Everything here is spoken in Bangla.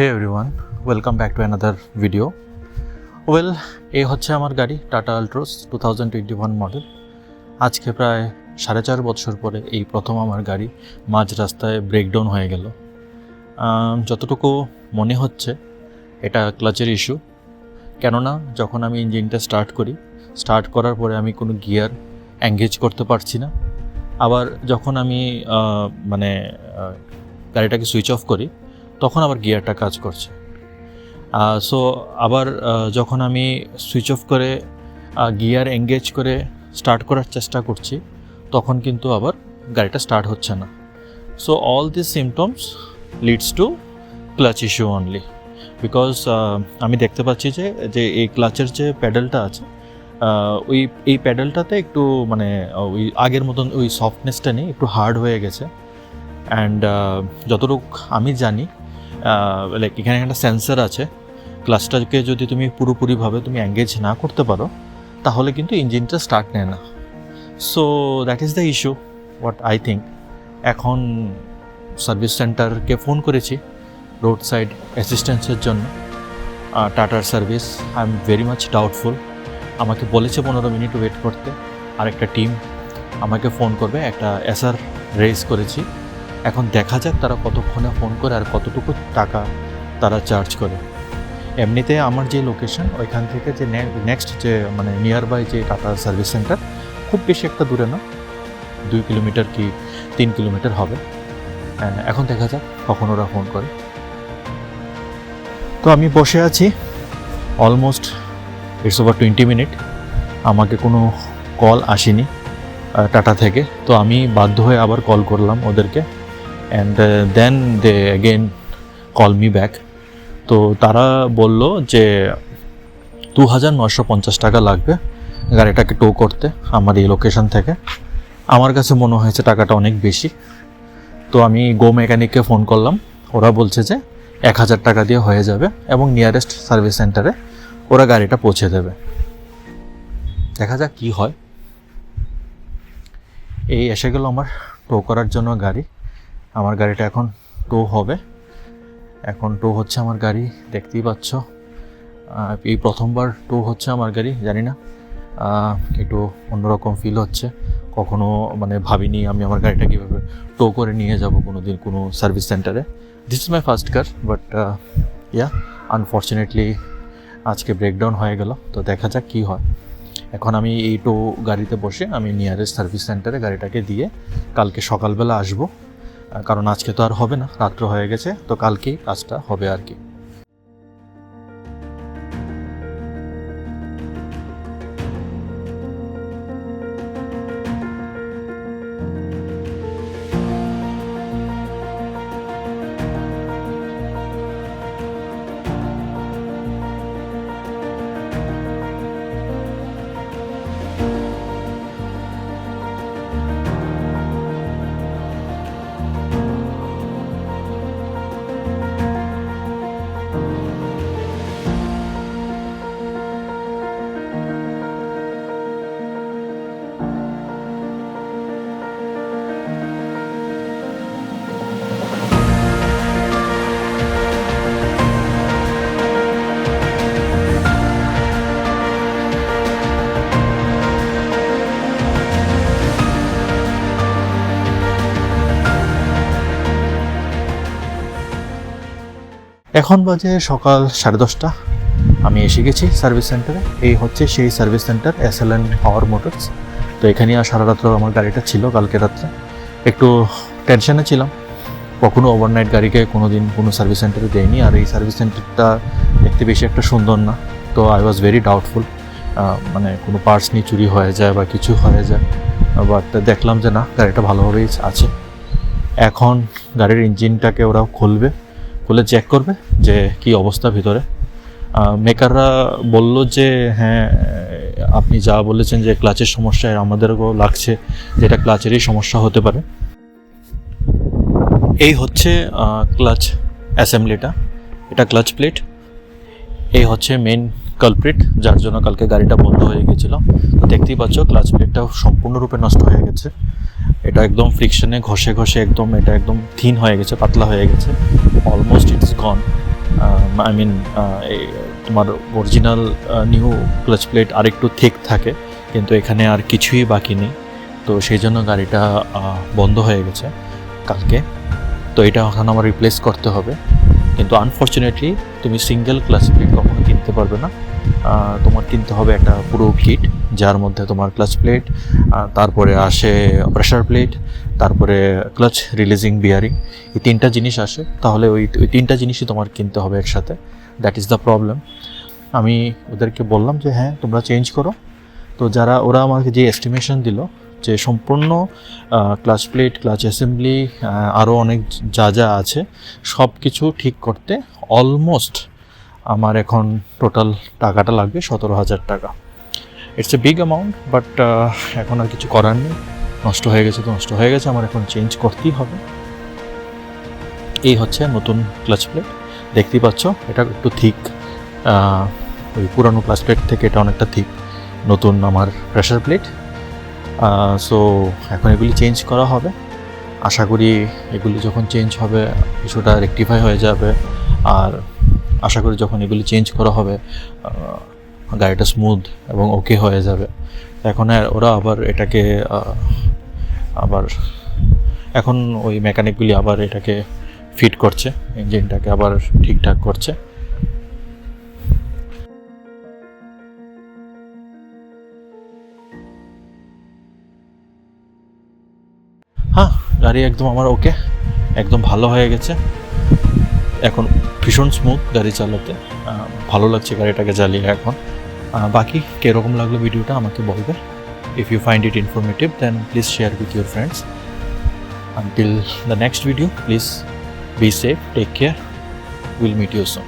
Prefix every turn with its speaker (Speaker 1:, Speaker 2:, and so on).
Speaker 1: Hey everyone welcome back to another video well এ হচ্ছে আমার গাড়ি Tata Altroz two thousand twenty one model আজকে প্রায় সাড়ে চার বছর পরে এই প্রথম আমার গাড়ি মাঝ রাস্তায় ব্রেকডাউন হয়ে গেল। যতটুকু মনে হচ্ছে, এটা ক্লাচের ইস্যু কেননা, যখন আমি ইঞ্জিনটা স্টার্ট করি স্টার্ট করার পরে আমি কোনো গিয়ার এঙ্গেজ করতে পারছি না। আবার যখন আমি মানে গাড়িটাকে সুইচ অফ করি তখন আবার গিয়ারটা কাজ করছে। সো আবার যখন আমি সুইচ অফ করে গিয়ার এঙ্গেজ করে স্টার্ট করার চেষ্টা করছি, তখন কিন্তু আবার গাড়িটা স্টার্ট হচ্ছে না। So all this symptoms leads to clutch issue only because আমি দেখতে পাচ্ছি যে যে এই ক্লাচের যে প্যাডেলটা আছে ওই, এই প্যাডেলটাতে একটু মানে ওই আগের মতন ওই সফটনেসটা নেই, একটু হার্ড হয়ে গেছে। অ্যান্ড যতটুকু আমি জানি লাইক এখানে একটা সেন্সার আছে। ক্লাসটাকে যদি তুমি পুরোপুরিভাবে তুমি এঙ্গেজ না করতে পারো, তাহলে কিন্তু ইঞ্জিনটা স্টার্ট নেয় না। So that is the issue what I think এখন সার্ভিস সেন্টারকে ফোন করেছি রোড সাইড অ্যাসিস্ট্যান্সের জন্য। টাটার service I am very much doubtful আমাকে বলেছে পনেরো মিনিট ওয়েট করতে। আর একটা টিম আমাকে ফোন করবে, একটা এসআর রেজ করেছি। এখন দেখা যাক তারা কতক্ষণে ফোন করে আর কতটুকু টাকা তারা চার্জ করে। এমনিতে আমার যে লোকেশন ওইখান থেকে যে নেক্সট যে মানে নিয়ার বাই যে টাটা সার্ভিস সেন্টার, খুব বেশি একটা দূরে না। দুই কিলোমিটার কি তিন কিলোমিটার হবে। এখন দেখা যাক কখন ওরা ফোন করে। তো আমি বসে আছি। Almost it's over twenty minute আমাকে কোনো কল আসেনি টাটা থেকে। তো আমি বাধ্য হয়ে আবার কল করলাম ওদেরকে। And then they again call me back তো তারা বলল যে দু হাজার নশো পঞ্চাশ টাকা লাগবে গাড়িটাকে টো করতে আমার এই লোকেশন থেকে। আমার কাছে মনে হয়েছে টাকাটা অনেক বেশি। তো আমি গো মেকানিককে ফোন করলাম। ওরা বলছে যে, এক হাজার টাকা দিয়ে হয়ে যাবে এবং নিয়ারেস্ট সার্ভিস সেন্টারে ওরা গাড়িটা পৌঁছে দেবে। দেখা যাক কী হয়। এই এসে গেল আমার টো করার জন্য গাড়ি। আমার গাড়িটা এখন টো হবে। এখন টো হচ্ছে আমার গাড়ি, দেখতেই পাচ্ছ। এই প্রথমবার টো হচ্ছে আমার গাড়ি, জানি না। একটু অন্যরকম ফিল হচ্ছে। কখনো মানে ভাবিনি আমি আমার গাড়িটা কীভাবে টো করে নিয়ে যাব কোনো দিন কোনো সার্ভিস সেন্টারে this is my first car but yeah unfortunately আজকে ব্রেকডাউন হয়ে গেল। তো দেখা যাক কী হয়। এখন আমি এই টো গাড়িতে বসে আমি নিয়ারেস্ট সার্ভিস সেন্টারে গাড়িটাকে দিয়ে কালকে সকালবেলা আসব। কারণ আজকে তো আর হবে না, রাত্র হয়ে গেছে, তো কালকেই কাজটা হবে আর কি। এখন বাজে সকাল সাড়ে দশটা। আমি এসে গেছি সার্ভিস সেন্টারে এই হচ্ছে সেই service centre S L N power motors তো এখানে আর সারা রাত্র আমার গাড়িটা ছিল কালকে রাত্রে। একটু টেনশনে ছিলাম। কখনো ওভারনাইট গাড়িকে কোনো দিন কোনো সার্ভিস সেন্টারে দেয়নি। আর এই সার্ভিস সেন্টারটা দেখতে বেশি একটা সুন্দর না। তো আই ওয়াজ ভেরি ডাউটফুল মানে কোনো পার্টস নিয়ে চুরি হয়ে যায় বা কিছু হয়ে যায়। বাট দেখলাম যে না, গাড়িটা ভালোভাবেই আছে। এখন গাড়ির ইঞ্জিনটাকে ওরা খুলবে। খুলে চেক করবে যে কি অবস্থা ভিতরে। মেকাররা বলল যে হ্যাঁ আপনি যা বলেছেন যে ক্লাচের সমস্যা আমাদেরও লাগছে যেটা ক্লাচেরই সমস্যা হতে পারে। এই হচ্ছে ক্লাচ অ্যাসেম্বলিটা এটা ক্লাচ প্লেট এই হচ্ছে মেন কালপ্রিট যার জন্য কালকে গাড়িটা বন্ধ হয়ে গেছিল দেখতেই পাচ্ছ ক্লাচ প্লেটটা সম্পূর্ণরূপে নষ্ট হয়ে গেছে। এটা একদম ফ্রিকশনে ঘষে ঘষে একদম এটা একদম থিন হয়ে গেছে, পাতলা হয়ে গেছে almost it's gone I mean তোমার অরিজিনাল নিউ ক্লাচ প্লেট আরেকটু থিক থাকে, কিন্তু এখানে আর কিছুই বাকি নেই। তো সেই জন্য গাড়িটা বন্ধ হয়ে গেছে কালকে। তো এটা এখন আমার রিপ্লেস করতে হবে। কিন্তু আনফর্চুনেটলি তুমি সিঙ্গেল ক্লাচ প্লেট কখনো কিনতে পারবে না। তোমার কিনতে হবে একটা পুরো কিট যার মধ্যে তোমার ক্লাচ প্লেট তারপরে আসে প্রেশার প্লেট তারপরে ক্লাচ রিলিজিং বিয়ারিং এই তিনটা জিনিস আসে। তাহলে ওই ওই তিনটা জিনিসই তোমার কিনতে হবে একসাথে। দ্যাট ইজ দ্য প্রবলেম আমি ওদেরকে বললাম যে হ্যাঁ তোমরা চেঞ্জ করো। তো যারা, ওরা আমাকে যে এস্টিমেশন দিল, যে সম্পূর্ণ ক্লাচ প্লেট ক্লাচ অ্যাসেম্বলি আরও অনেক যা যা আছে সব কিছু ঠিক করতে অলমোস্ট আমার এখন টোটাল টাকাটা লাগবে সতেরো হাজার টাকা। It's a big amount but এখন আর কিছু করার নেই। নষ্ট হয়ে গেছে তো নষ্ট হয়ে গেছে, আমার এখন চেঞ্জ করতেই হবে। এই হচ্ছে নতুন ক্লাচ প্লেট দেখতেই পাচ্ছ, এটা একটু থিক ওই পুরানো ক্লাচ প্লেট থেকে এটা অনেকটা থিক নতুন আমার প্রেশার প্লেট সো এখন এগুলি চেঞ্জ করা হবে। আশা করি এগুলি যখন চেঞ্জ হবে, কিছুটা রেকটিফাই হয়ে যাবে। আর আশা করি যখন এগুলি চেঞ্জ করা হবে গাড়িটা স্মুথ এবং ওকে হয়ে যাবে। এখন আর ওরা আবার এটাকে আবার এখন ওই মেকানিকগুলি আবার এটাকে ফিট করছে ইঞ্জিনটাকে আবার ঠিকঠাক করছে। হ্যাঁ গাড়ি একদম আমার ওকে একদম ভালো হয়ে গেছে। এখন ভীষণ স্মুথ গাড়ি চালাতে। ভালো লাগছে গাড়িটাকে চালিয়ে এখন। বাকি কীরকম লাগল ভিডিওটা আমাকে বলবে। If you find it informative then please share with your friends until the next video please be safe take care will meet you soon